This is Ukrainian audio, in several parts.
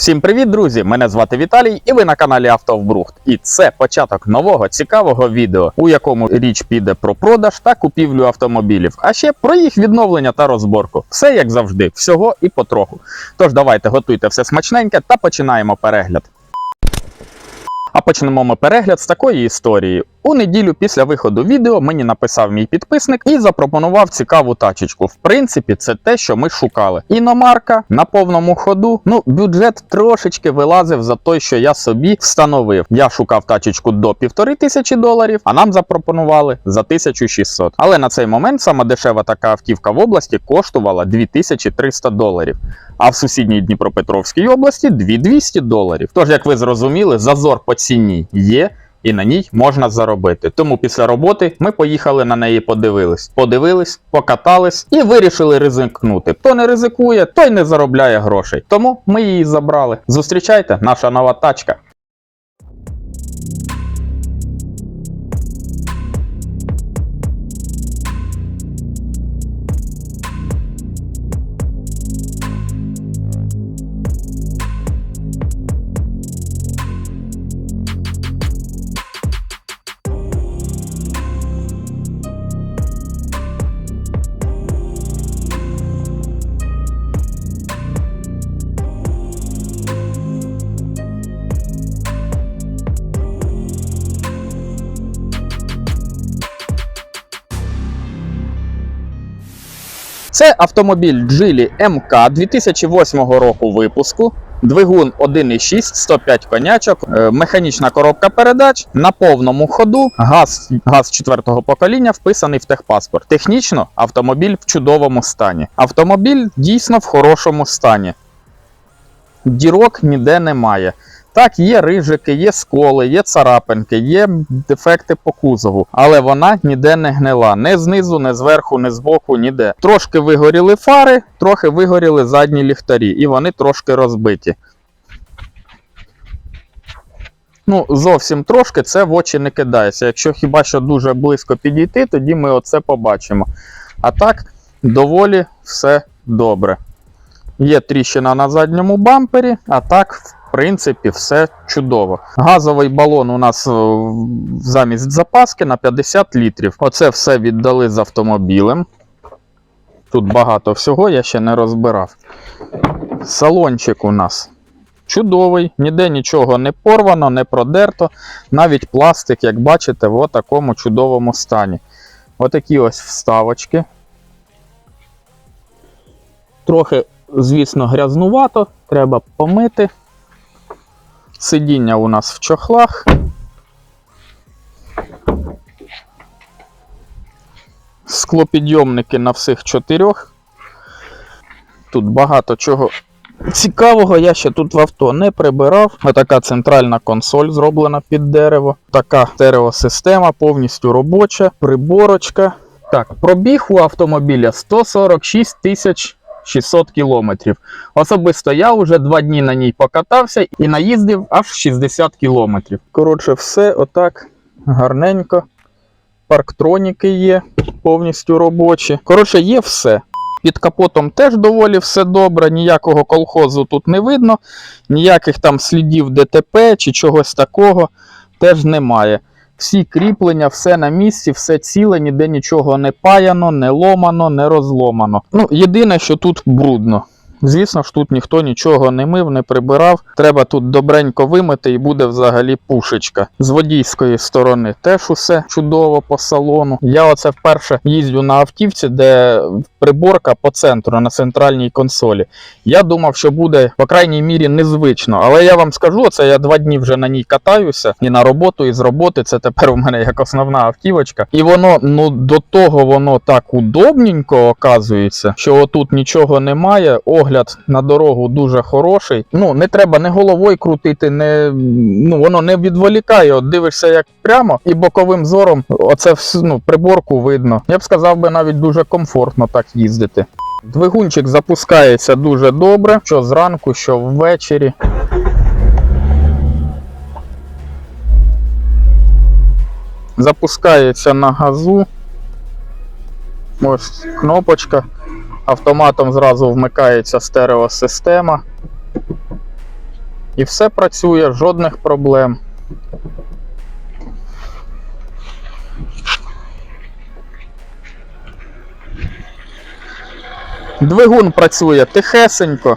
Всім привіт, друзі! Мене звати Віталій, і ви на каналі Автовбрухт. І це початок нового цікавого відео, у якому річ піде про продаж та купівлю автомобілів, а ще про їх відновлення та розборку. Все як завжди, всього і потроху. Тож давайте готуйте все смачненьке та починаємо перегляд. А почнемо ми перегляд з такої історії. У неділю після виходу відео мені написав мій підписник і запропонував цікаву тачечку. В принципі, це те, що ми шукали. Іномарка на повному ходу. Ну, бюджет трошечки вилазив за той, що я собі встановив. Я шукав тачечку до півтори тисячі доларів, а нам запропонували за 1600. Але на цей момент сама дешева така автівка в області коштувала 2300 доларів. А в сусідній Дніпропетровській області 2200 доларів. Тож, як ви зрозуміли, зазор по ціні є. І на ній можна заробити. Тому після роботи ми поїхали на неї подивились. Подивились, покатались і вирішили ризикнути. Хто не ризикує, той не заробляє грошей. Тому ми її забрали. Зустрічайте, наша нова тачка. Це автомобіль Geely MK 2008 року випуску. Двигун 1,6, 105 конячок, е, механічна коробка передач на повному ходу. Газ, газ четвертого покоління вписаний в техпаспорт. Технічно автомобіль в чудовому стані. Автомобіль дійсно в хорошому стані. Дірок ніде немає. Так, є рижики, є сколи, є царапинки, є дефекти по кузову, але вона ніде не гнила. Не знизу, не зверху, не збоку, ніде. Трошки вигоріли фари, трохи вигоріли задні ліхтарі, і вони трошки розбиті. Ну, зовсім трошки це в очі не кидається. Якщо хіба що дуже близько підійти, тоді ми оце побачимо. А так, доволі все добре. Є тріщина на задньому бампері, а так, в принципі, все чудово. Газовий балон у нас е, замість запаски на 50 літрів. Оце все віддали з автомобілем. Тут багато всього, я ще не розбирав. Салончик у нас чудовий, ніде нічого не порвано, не продерто. Навіть пластик, як бачите, в такому чудовому стані. Отакі ось вставочки. Трохи, звісно, грязнувато, треба помити. Сидіння у нас в чохлах. Склопідйомники на всіх чотирьох. Тут багато чого цікавого. Я ще тут в авто не прибирав. Отака центральна консоль зроблена під дерево. Така стереосистема повністю робоча, приборочка. Так, пробіг у автомобіля 146 тисяч 600 кілометрів. Особисто я вже два дні на ній покатався і наїздив аж 60 кілометрів. Коротше, все отак гарненько. Парктроніки є повністю робочі. Коротше, є все. Під капотом теж доволі все добре, ніякого колхозу тут не видно, ніяких там слідів ДТП чи чогось такого теж немає. Всі кріплення, все на місці, все ціле, ніде нічого не паяно, не ломано, не розломано. Ну, єдине, що тут брудно. Звісно ж, тут ніхто нічого не мив, не прибирав. Треба тут добренько вимити і буде взагалі пушечка. З водійської сторони теж усе чудово по салону. Я оце вперше їздю на автівці, де приборка по центру на центральній консолі. Я думав, що буде, по крайній мірі, незвично. Але я вам скажу, це я два дні вже на ній катаюся і на роботу, і з роботи. Це тепер у мене як основна автівочка. І воно, ну до того воно так удобненько оказується, що отут нічого немає. Огляд на дорогу дуже хороший. Ну, не треба не головою крутити, не ну воно не відволікає. От дивишся як прямо, і боковим зором оце ну, приборку видно. Я б сказав би навіть дуже комфортно так їздити. Двигунчик запускається дуже добре, що зранку, що ввечері. Запускається на газу. Ось кнопочка. Автоматом зразу вмикається стереосистема. і все працює, жодних проблем. Двигун працює тихесенько.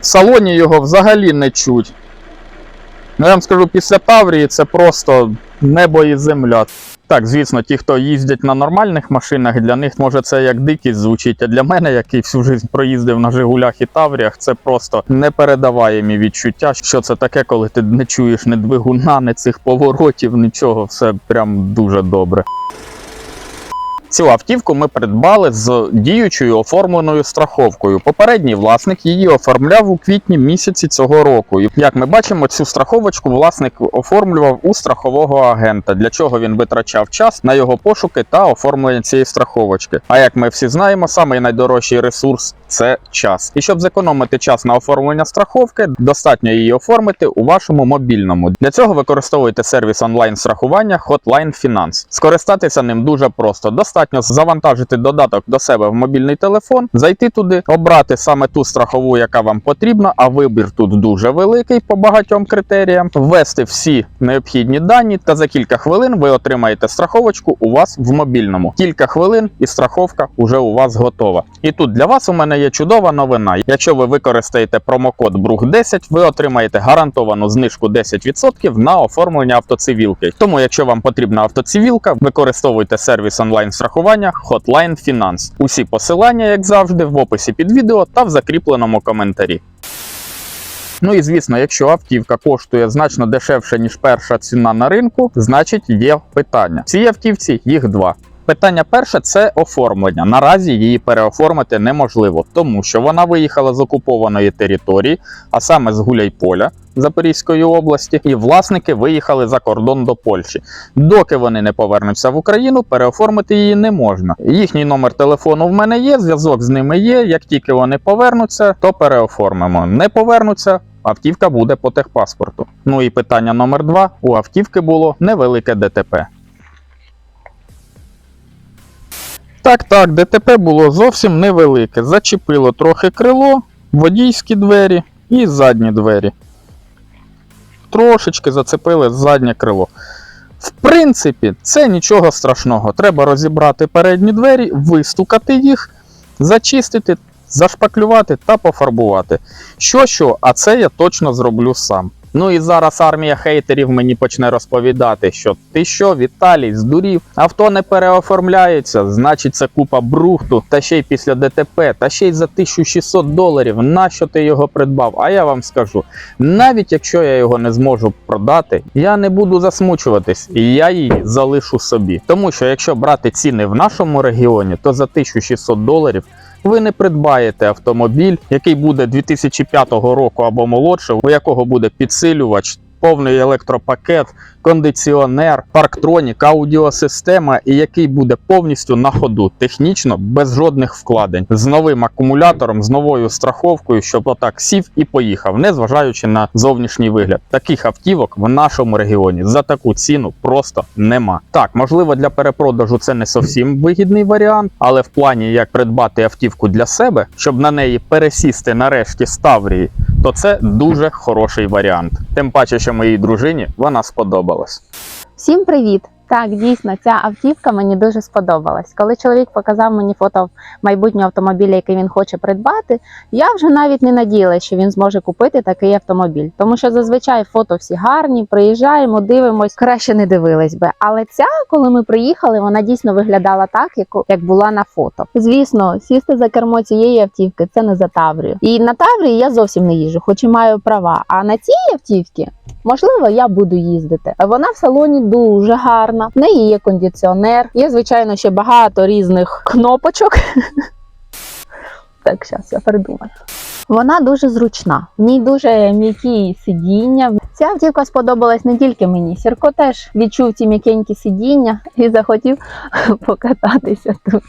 В салоні його взагалі не чуть. Ну, я вам скажу, після Таврії це просто небо і земля. Так, звісно, ті, хто їздять на нормальних машинах, для них може це як дикість звучить. А для мене, який всю життя проїздив на Жигулях і Тавріях, це просто непередаваємі відчуття. Що це таке, коли ти не чуєш ні двигуна, ні цих поворотів, нічого, все прям дуже добре. Цю автівку ми придбали з діючою оформленою страховкою. Попередній власник її оформляв у квітні місяці цього року. І як ми бачимо, цю страховочку власник оформлював у страхового агента, для чого він витрачав час на його пошуки та оформлення цієї страховочки. А як ми всі знаємо, самий найдорожчий ресурс це час. І щоб зекономити час на оформлення страховки, достатньо її оформити у вашому мобільному. Для цього використовуйте сервіс онлайн страхування Hotline Finance. Скористатися ним дуже просто. Достатньо завантажити додаток до себе в мобільний телефон, зайти туди, обрати саме ту страхову, яка вам потрібна, а вибір тут дуже великий по багатьом критеріям, ввести всі необхідні дані, та за кілька хвилин ви отримаєте страховочку у вас в мобільному. Кілька хвилин і страховка уже у вас готова. І тут для вас у мене є чудова новина. Якщо ви використаєте промокод BRUG10, ви отримаєте гарантовану знижку 10% на оформлення автоцивілки. Тому, якщо вам потрібна автоцивілка, використовуйте сервіс онлайн страхування Hotline Finance. Усі посилання, як завжди, в описі під відео та в закріпленому коментарі. Ну і звісно, якщо автівка коштує значно дешевше, ніж перша ціна на ринку, значить є питання. В цій автівці їх два. Питання перше це оформлення. Наразі її переоформити неможливо, тому що вона виїхала з окупованої території, а саме з Гуляйполя Запорізької області, і власники виїхали за кордон до Польщі. Доки вони не повернуться в Україну, переоформити її не можна. Їхній номер телефону в мене є, зв'язок з ними є. Як тільки вони повернуться, то переоформимо. Не повернуться. Автівка буде по техпаспорту. Ну і питання номер два: у автівки було невелике ДТП. Так, так, ДТП було зовсім невелике. Зачепило трохи крило, водійські двері і задні двері. Трошечки зацепили заднє крило. В принципі, це нічого страшного. Треба розібрати передні двері, вистукати їх, зачистити, зашпаклювати та пофарбувати. Що що, а це я точно зроблю сам. Ну і зараз армія хейтерів мені почне розповідати, що ти що, Віталій, здурів, авто не переоформляється, значить це купа брухту, та ще й після ДТП, та ще й за 1600 доларів. Нащо ти його придбав? А я вам скажу: навіть якщо я його не зможу продати, я не буду засмучуватись, і я її залишу собі. Тому що якщо брати ціни в нашому регіоні, то за 1600 доларів ви не придбаєте автомобіль, який буде 2005 року або молодше, у якого буде підсилювач, повний електропакет, кондиціонер, парктронік, аудіосистема, і який буде повністю на ходу, технічно без жодних вкладень, з новим акумулятором, з новою страховкою, щоб отак сів і поїхав, незважаючи на зовнішній вигляд. Таких автівок в нашому регіоні за таку ціну просто нема. Так, можливо, для перепродажу це не зовсім вигідний варіант, але в плані як придбати автівку для себе, щоб на неї пересісти нарешті з Таврії, то це дуже хороший варіант. Тим паче, що моїй дружині вона сподобалась. Всім привіт! Так, дійсно, ця автівка мені дуже сподобалась. Коли чоловік показав мені фото майбутнього автомобіля, який він хоче придбати, я вже навіть не надіялася, що він зможе купити такий автомобіль. Тому що зазвичай фото всі гарні, приїжджаємо, дивимось, краще не дивились би. Але ця, коли ми приїхали, вона дійсно виглядала так, як, була на фото. Звісно, сісти за кермо цієї автівки це не за Таврію. І на Таврії я зовсім не їжджу, хоч і маю права. А на цій автівці Можливо, я буду їздити. Вона в салоні дуже гарна. В неї є кондиціонер. Є, звичайно, ще багато різних кнопочок. Так, зараз я придумаю. Вона дуже зручна, в ній дуже м'які сидіння. Ця автівка сподобалась не тільки мені. Сірко теж відчув ці м'якенькі сидіння і захотів покататися тут.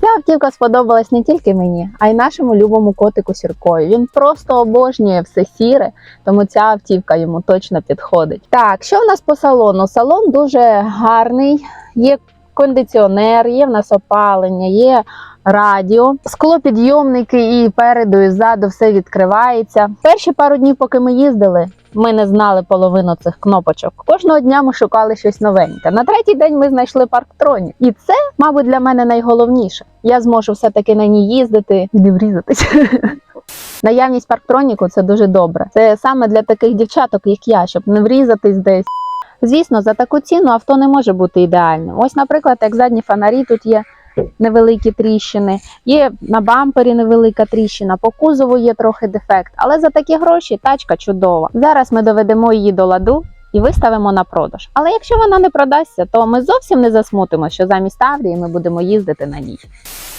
Ця автівка сподобалась не тільки мені, а й нашому любому котику Сіркою. Він просто обожнює все сіре, тому ця автівка йому точно підходить. Так, що в нас по салону? Салон дуже гарний, є кондиціонер, є в нас опалення, є радіо, склопідйомники і переду, і ззаду все відкривається. Перші пару днів, поки ми їздили, ми не знали половину цих кнопочок. Кожного дня ми шукали щось новеньке. На третій день ми знайшли парктронік. І це, мабуть, для мене найголовніше. Я зможу все-таки на ній їздити і не врізатись. Наявність парктроніку це дуже добре. Це саме для таких дівчаток, як я, щоб не врізатись десь. Звісно, за таку ціну авто не може бути ідеальним. Ось, наприклад, як задні фонарі тут є невеликі тріщини, є на бампері невелика тріщина, по кузову є трохи дефект, але за такі гроші тачка чудова. Зараз ми доведемо її до ладу. І виставимо на продаж. Але якщо вона не продасться, то ми зовсім не засмутимо, що замість Таврії ми будемо їздити на ній.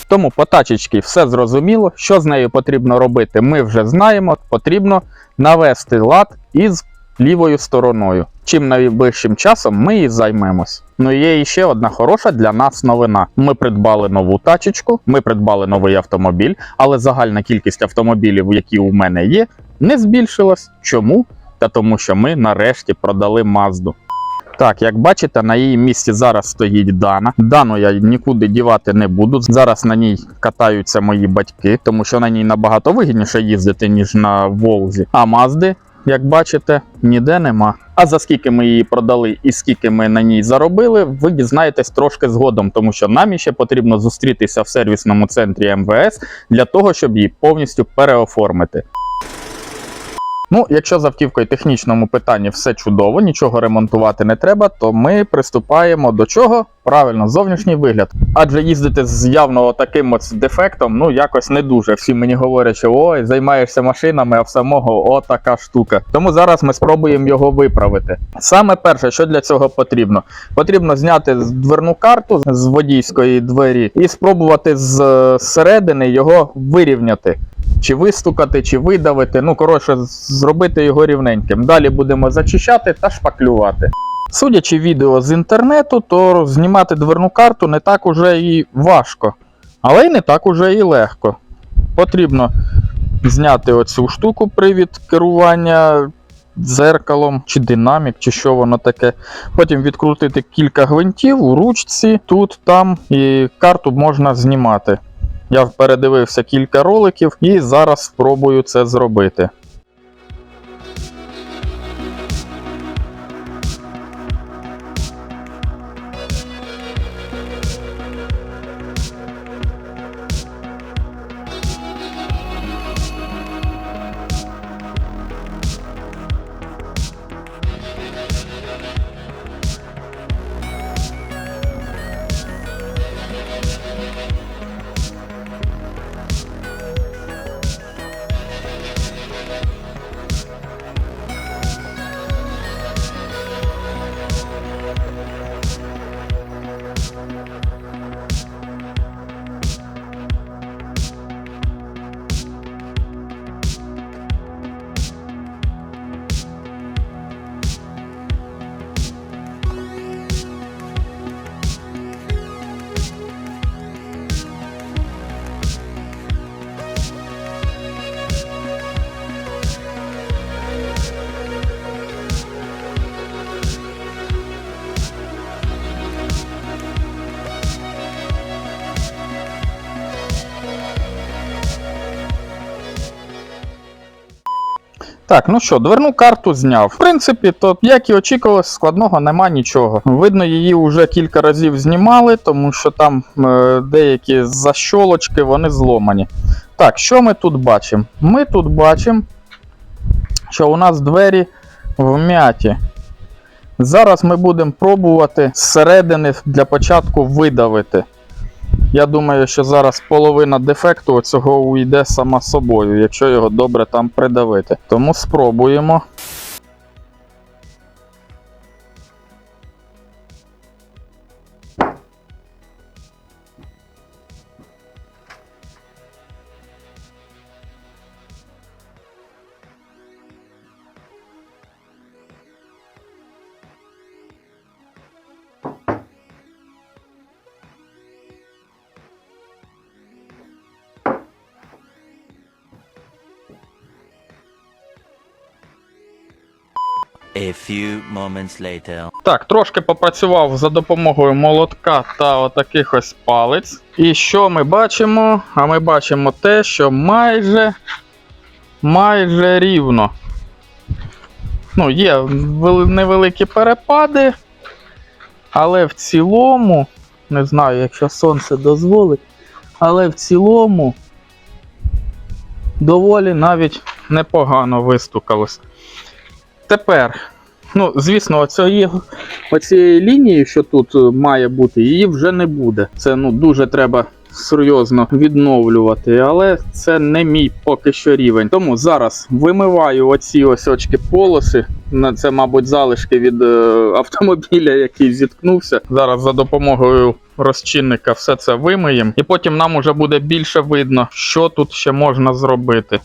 Тому по тачечці все зрозуміло. Що з нею потрібно робити, ми вже знаємо. Потрібно навести лад із лівою стороною. Чим найближчим часом ми і займемось. Ну і є ще одна хороша для нас новина. Ми придбали нову тачечку, ми придбали новий автомобіль, але загальна кількість автомобілів, які у мене є, не збільшилась. Чому? Та тому, що ми нарешті продали Мазду. Так, як бачите, на її місці зараз стоїть Дана. Дану я нікуди дівати не буду. Зараз на ній катаються мої батьки, тому що на ній набагато вигідніше їздити, ніж на Волзі. А Мазди, як бачите, ніде нема. А за скільки ми її продали і скільки ми на ній заробили, ви дізнаєтесь трошки згодом, тому що нам ще потрібно зустрітися в сервісному центрі МВС для того, щоб її повністю переоформити. Ну, якщо з автівкою технічному питанні все чудово, нічого ремонтувати не треба, то ми приступаємо до чого? Правильно, зовнішній вигляд. Адже їздити з явно таким ось дефектом, ну якось не дуже. Всі мені говорять, що ой, займаєшся машинами, а в самого о така штука. Тому зараз ми спробуємо його виправити. Саме перше, що для цього потрібно, потрібно зняти дверну карту з водійської двері і спробувати з середини його вирівняти чи вистукати, чи видавити. Ну, коротше, зробити його рівненьким. Далі будемо зачищати та шпаклювати. Судячи відео з інтернету, то знімати дверну карту не так уже і важко, але й не так уже і легко. Потрібно зняти оцю штуку привід керування дзеркалом, чи динамік, чи що воно таке. Потім відкрутити кілька гвинтів у ручці, тут, там, і карту можна знімати. Я передивився кілька роликів і зараз спробую це зробити. Так, ну що, дверну карту зняв. В принципі, то, як і очікувалось, складного нема нічого. Видно, її вже кілька разів знімали, тому що там е, деякі защолочки вони зломані. Так, що ми тут бачимо? Ми тут бачимо, що у нас двері вм'яті. Зараз ми будемо пробувати зсередини для початку видавити. Я думаю, що зараз половина дефекту цього уйде сама собою, якщо його добре там придавити. Тому спробуємо. Moments later. Так, трошки попрацював за допомогою молотка та отаких ось палець. І що ми бачимо? А ми бачимо те, що майже майже рівно. Ну, є невеликі перепади, але в цілому, не знаю, якщо сонце дозволить, але в цілому доволі навіть непогано вистукалось. Тепер, ну, звісно, оцієї, оцієї лінії, що тут е, має бути, її вже не буде. Це ну, дуже треба серйозно відновлювати, але це не мій поки що рівень. Тому зараз вимиваю оці ось очки полоси. Це, мабуть, залишки від е, автомобіля, який зіткнувся. Зараз за допомогою розчинника все це вимиємо, і потім нам уже буде більше видно, що тут ще можна зробити.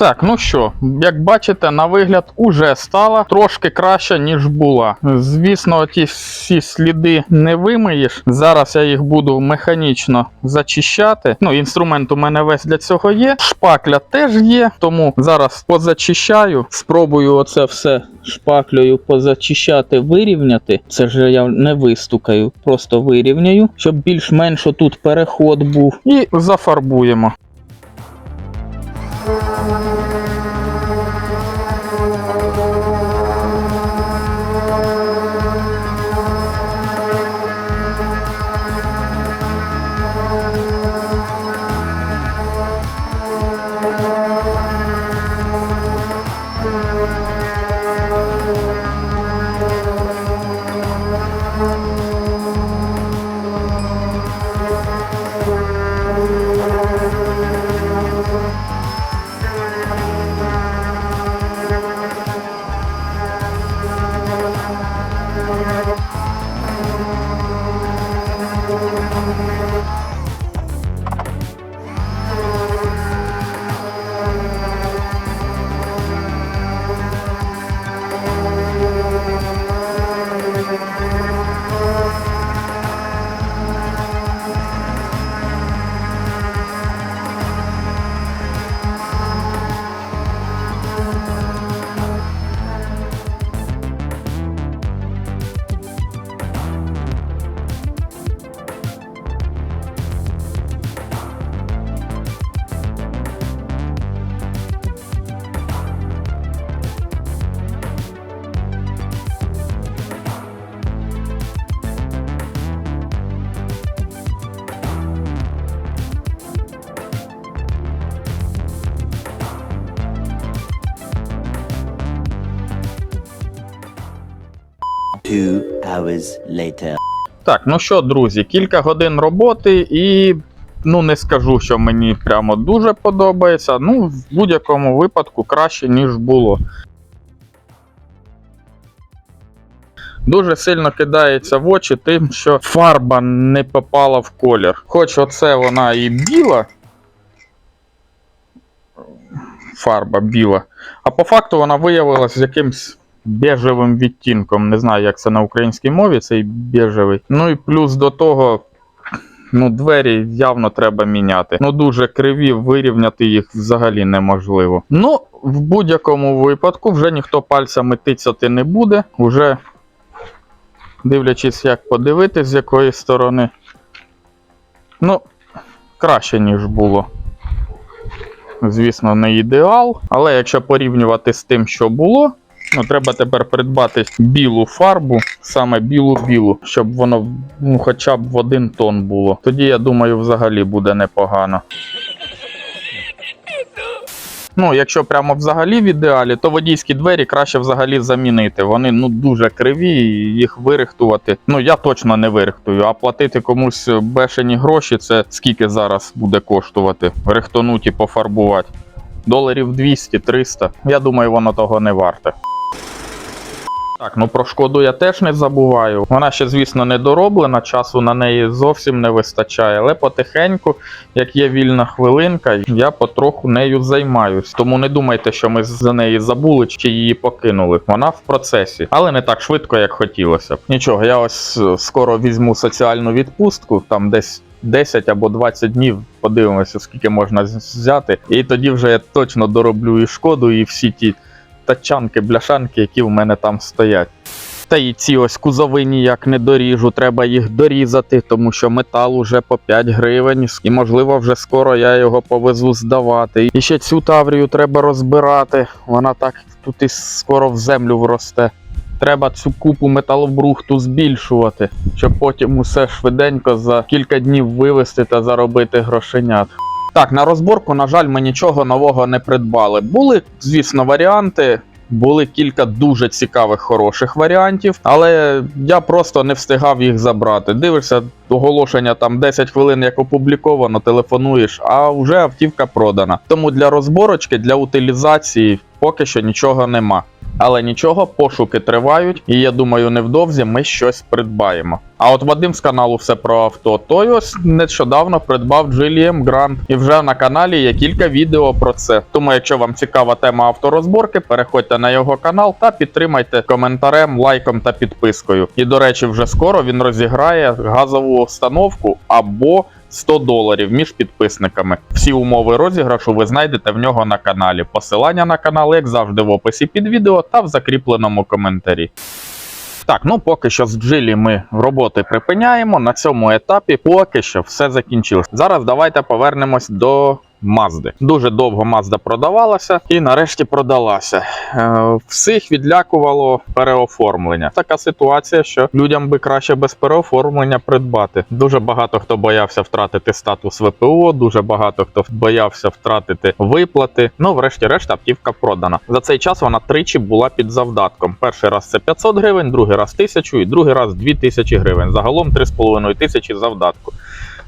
Так, ну що, як бачите, на вигляд уже стала трошки краще, ніж була. Звісно, ті всі сліди не вимиєш. Зараз я їх буду механічно зачищати. Ну, інструмент у мене весь для цього є. Шпакля теж є, тому зараз позачищаю. Спробую оце все шпаклею позачищати, вирівняти. Це ж я не вистукаю, просто вирівняю, щоб більш-менш тут переход був. І зафарбуємо. Hours later. Так, ну що, друзі, кілька годин роботи і. Ну, не скажу, що мені прямо дуже подобається. Ну, в будь-якому випадку краще, ніж було. Дуже сильно кидається в очі тим, що фарба не попала в колір. Хоч оце вона і біла. Фарба біла. А по факту вона виявилась з якимсь бежевим відтінком. Не знаю, як це на українській мові, цей бежевий. Ну і плюс до того, ну, двері явно треба міняти. Ну, дуже криві, вирівняти їх взагалі неможливо. Ну, в будь-якому випадку, вже ніхто пальцями тицяти не буде. Уже дивлячись, як подивитись, з якої сторони. Ну, краще, ніж було. Звісно, не ідеал, але якщо порівнювати з тим, що було, ну, треба тепер придбати білу фарбу, саме білу-білу, щоб воно ну, хоча б в один тон було. Тоді, я думаю, взагалі буде непогано. Ну, якщо прямо взагалі в ідеалі, то водійські двері краще взагалі замінити. Вони ну дуже криві, їх вирихтувати. Ну я точно не вирихтую, а платити комусь бешені гроші, це скільки зараз буде коштувати. Рихтонуть і пофарбувати. доларів 200-300. Я думаю, воно того не варте. Так, ну про шкоду я теж не забуваю. Вона ще, звісно, не дороблена, часу на неї зовсім не вистачає, але потихеньку, як є вільна хвилинка, я потроху нею займаюсь. Тому не думайте, що ми за неї забули чи її покинули. Вона в процесі, але не так швидко, як хотілося б. Нічого, я ось е, скоро візьму соціальну відпустку, там десь. 10 або 20 днів подивимося, скільки можна взяти, і тоді вже я точно дороблю і шкоду, і всі ті тачанки, бляшанки, які в мене там стоять. Та і ці ось кузови ніяк не доріжу, треба їх дорізати, тому що метал уже по 5 гривень, і можливо вже скоро я його повезу здавати. І ще цю таврію треба розбирати, вона так тут і скоро в землю вросте. Треба цю купу металобрухту збільшувати, щоб потім усе швиденько за кілька днів вивезти та заробити грошенят. Так, на розборку, на жаль, ми нічого нового не придбали. Були, звісно, варіанти. Були кілька дуже цікавих, хороших варіантів, але я просто не встигав їх забрати. Дивишся, оголошення там 10 хвилин як опубліковано, телефонуєш, а вже автівка продана. Тому для розборочки, для утилізації поки що нічого нема. Але нічого, пошуки тривають, і я думаю, невдовзі ми щось придбаємо. А от Вадим з каналу все про авто. Той ось нещодавно придбав GLM Grand, і вже на каналі є кілька відео про це. Тому, якщо вам цікава тема авторозборки, переходьте на його канал та підтримайте коментарем, лайком та підпискою. І до речі, вже скоро він розіграє газову установку або 100 доларів між підписниками. Всі умови розіграшу ви знайдете в нього на каналі. Посилання на канал, як завжди, в описі під відео та в закріпленому коментарі. Так, ну поки що з джилі ми роботи припиняємо. На цьому етапі поки що все закінчилось. Зараз давайте повернемось до Мазди. Дуже довго Мазда продавалася і нарешті продалася. Е, всіх відлякувало переоформлення. Така ситуація, що людям би краще без переоформлення придбати. Дуже багато хто боявся втратити статус ВПО, дуже багато хто боявся втратити виплати. Ну, врешті-решт, автівка продана. За цей час вона тричі була під завдатком. Перший раз це 500 гривень, другий раз 1000 і другий раз 2000 гривень. Загалом 3,5 тисячі завдатку.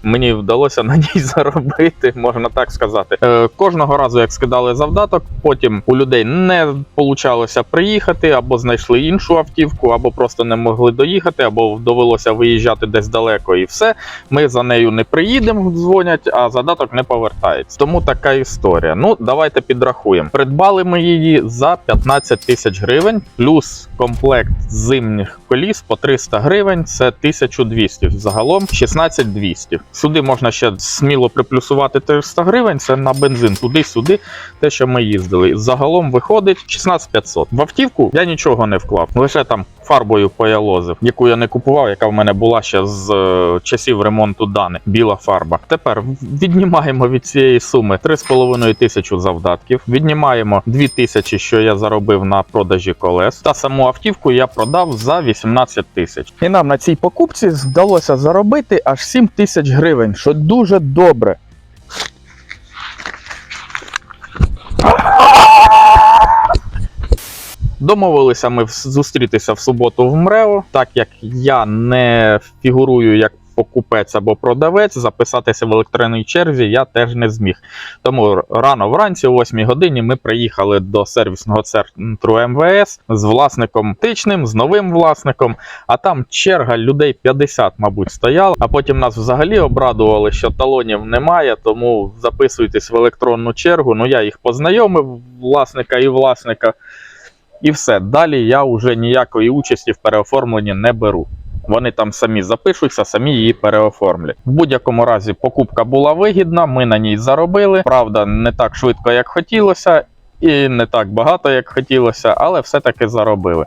Мені вдалося на ній заробити, можна так сказати. Е, кожного разу, як скидали завдаток, потім у людей не получалося приїхати, або знайшли іншу автівку, або просто не могли доїхати, або довелося виїжджати десь далеко, і все. Ми за нею не приїдемо, дзвонять, а задаток не повертається. Тому така історія. Ну, давайте підрахуємо. Придбали ми її за 15 тисяч гривень, плюс комплект зимніх коліс по 300 гривень, це 1200. Загалом 16200. Сюди можна ще сміло приплюсувати 300 гривень. Це на бензин туди-сюди, те, що ми їздили. Загалом виходить 16500. В автівку я нічого не вклав, лише там фарбою поялозив, яку я не купував, яка в мене була ще з е, часів ремонту Дани. Біла фарба. Тепер віднімаємо від цієї суми 3,5 тисячі завдатків. Віднімаємо 2 тисячі, що я заробив на продажі колес. Та саму автівку я продав за 18 тисяч. І нам на цій покупці вдалося заробити аж 7 тисяч гривень, що дуже добре. Домовилися ми зустрітися в суботу в МРЕО, так як я не фігурую як покупець або продавець, записатися в електронній черзі я теж не зміг. Тому рано вранці, о 8 годині, ми приїхали до сервісного центру МВС з власником тичним, з новим власником. А там черга людей 50, мабуть, стояла. А потім нас взагалі обрадували, що талонів немає, тому записуйтесь в електронну чергу. Ну я їх познайомив, власника і власника. І все. Далі я вже ніякої участі в переоформленні не беру. Вони там самі запишуться, самі її переоформлять. В будь-якому разі покупка була вигідна, ми на ній заробили. Правда, не так швидко, як хотілося, і не так багато, як хотілося, але все-таки заробили.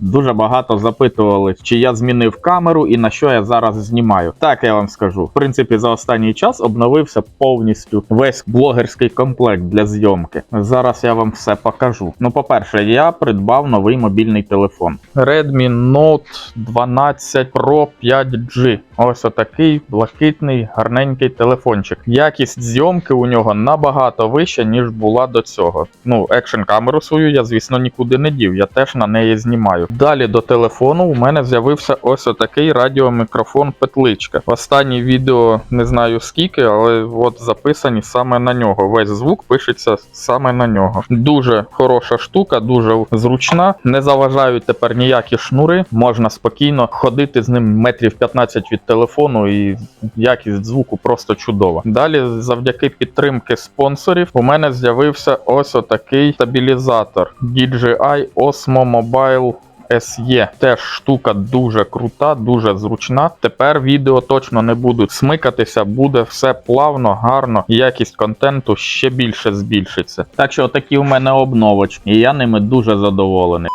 Дуже багато запитували, чи я змінив камеру і на що я зараз знімаю. Так я вам скажу. В принципі, за останній час обновився повністю весь блогерський комплект для зйомки. Зараз я вам все покажу. Ну, по-перше, я придбав новий мобільний телефон Redmi Note 12 Pro 5G. Ось отакий блакитний гарненький телефончик. Якість зйомки у нього набагато вища, ніж була до цього. Ну, екшн камеру свою я, звісно, нікуди не дів. Я теж на неї знімаю. Чудовою. Далі до телефону у мене з'явився ось отакий радіомікрофон петличка. Останнє відео не знаю скільки, але от записані саме на нього. Весь звук пишеться саме на нього. Дуже хороша штука, дуже зручна. Не заважають тепер ніякі шнури. Можна спокійно ходити з ним метрів 15 від телефону, і якість звуку просто чудова. Далі, завдяки підтримки спонсорів, у мене з'явився ось отакий стабілізатор DJI Osmo Mobile SE. Теж штука дуже крута, дуже зручна. Тепер відео точно не будуть смикатися, буде все плавно, гарно, якість контенту ще більше збільшиться. Так що такі в мене обновочки, і я ними дуже задоволений.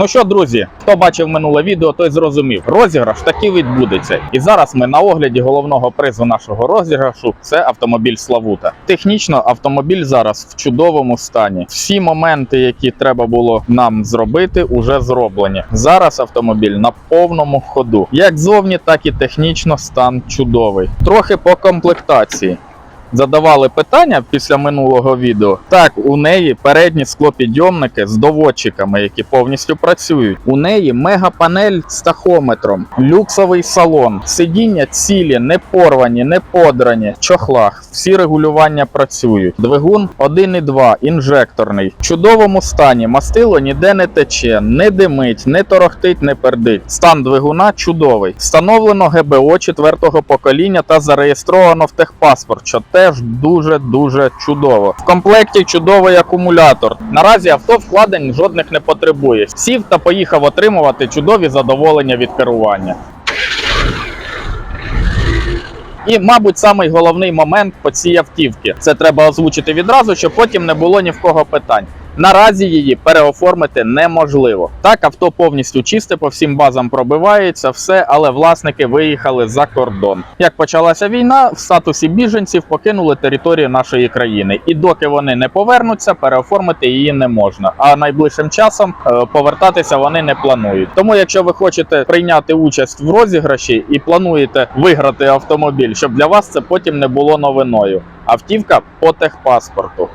Ну що, друзі, хто бачив минуле відео, той зрозумів. Розіграш таки відбудеться. І зараз ми на огляді головного призу нашого розіграшу це автомобіль Славута. Технічно автомобіль зараз в чудовому стані. Всі моменти, які треба було нам зробити, уже зроблені. Зараз автомобіль на повному ходу. Як зовні, так і технічно стан чудовий. Трохи по комплектації задавали питання після минулого відео. Так, у неї передні склопідйомники з доводчиками, які повністю працюють. У неї мегапанель з тахометром, люксовий салон, сидіння цілі, не порвані, не подрані, чохлах. Всі регулювання працюють. Двигун 1,2, інжекторний. В чудовому стані. Мастило ніде не тече, не димить, не торохтить, не пердить. Стан двигуна чудовий. Встановлено ГБО четвертого покоління та зареєстровано в техпаспорт, теж дуже дуже чудово. В комплекті чудовий акумулятор. Наразі авто вкладень жодних не потребує. Сів та поїхав отримувати чудові задоволення від керування. І, мабуть, самий головний момент по цій автівці. Це треба озвучити відразу, щоб потім не було ні в кого питань. Наразі її переоформити неможливо. Так, авто повністю чисте, по всім базам пробивається, все, але власники виїхали за кордон. Як почалася війна, в статусі біженців покинули територію нашої країни, і доки вони не повернуться, переоформити її не можна. А найближчим часом е, повертатися вони не планують. Тому, якщо ви хочете прийняти участь в розіграші і плануєте виграти автомобіль, щоб для вас це потім не було новиною. Автівка по техпаспорту.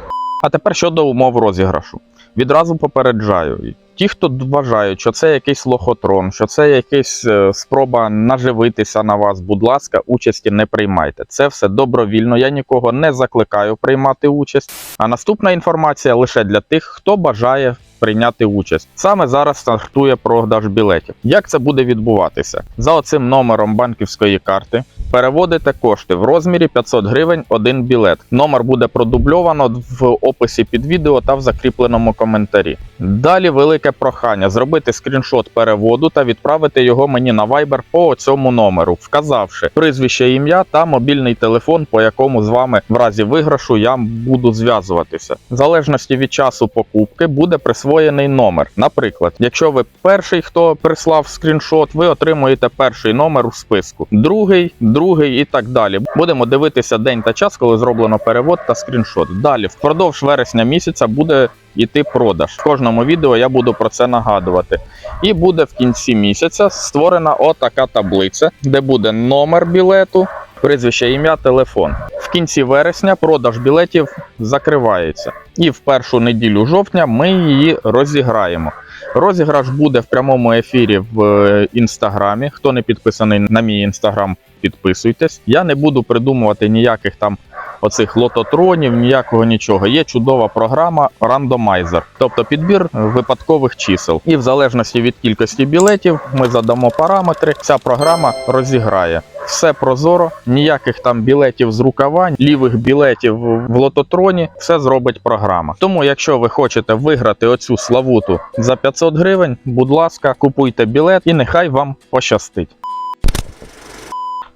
А тепер щодо умов розіграшу. Відразу попереджаю. Ті, хто вважають, що це якийсь лохотрон, що це якась е, спроба наживитися на вас, будь ласка, участі не приймайте. Це все добровільно. Я нікого не закликаю приймати участь. А наступна інформація лише для тих, хто бажає прийняти участь. Саме зараз стартує продаж білетів. Як це буде відбуватися? За оцим номером банківської карти переводите кошти в розмірі 500 гривень один білет. Номер буде продубльовано в описі під відео та в закріпленому коментарі. Далі велике прохання зробити скріншот переводу та відправити його мені на Viber по цьому номеру, вказавши прізвище, ім'я та мобільний телефон, по якому з вами в разі виграшу я буду зв'язуватися. В залежності від часу покупки буде присвоєний номер. Наприклад, якщо ви перший, хто прислав скріншот, ви отримуєте перший номер у списку, другий, другий і так далі. Будемо дивитися день та час, коли зроблено перевод та скріншот. Далі, впродовж вересня місяця буде йти продаж. В кожному відео я буду про це нагадувати. І буде в кінці місяця створена отака таблиця, де буде номер білету, прізвище, ім'я, телефон. В кінці вересня продаж білетів закривається. І в першу неділю жовтня ми її розіграємо. Розіграш буде в прямому ефірі в е, інстаграмі. Хто не підписаний на мій інстаграм, підписуйтесь. Я не буду придумувати ніяких там оцих лототронів, ніякого нічого. Є чудова програма рандомайзер, тобто підбір випадкових чисел. І в залежності від кількості білетів ми задамо параметри. Ця програма розіграє. Все прозоро, ніяких там білетів з рукава, лівих білетів в лототроні, все зробить програма. Тому, якщо ви хочете виграти оцю славуту за 500 гривень, будь ласка, купуйте білет і нехай вам пощастить.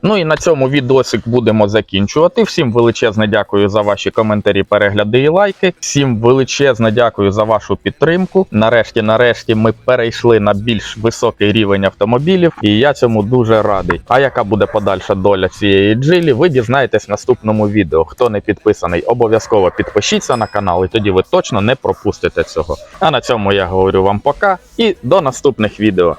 Ну і на цьому відосик будемо закінчувати. Всім величезне дякую за ваші коментарі, перегляди і лайки. Всім величезне дякую за вашу підтримку. Нарешті, нарешті, ми перейшли на більш високий рівень автомобілів, і я цьому дуже радий. А яка буде подальша доля цієї джилі, ви дізнаєтесь в наступному відео. Хто не підписаний, обов'язково підпишіться на канал, і тоді ви точно не пропустите цього. А на цьому я говорю вам пока і до наступних відео.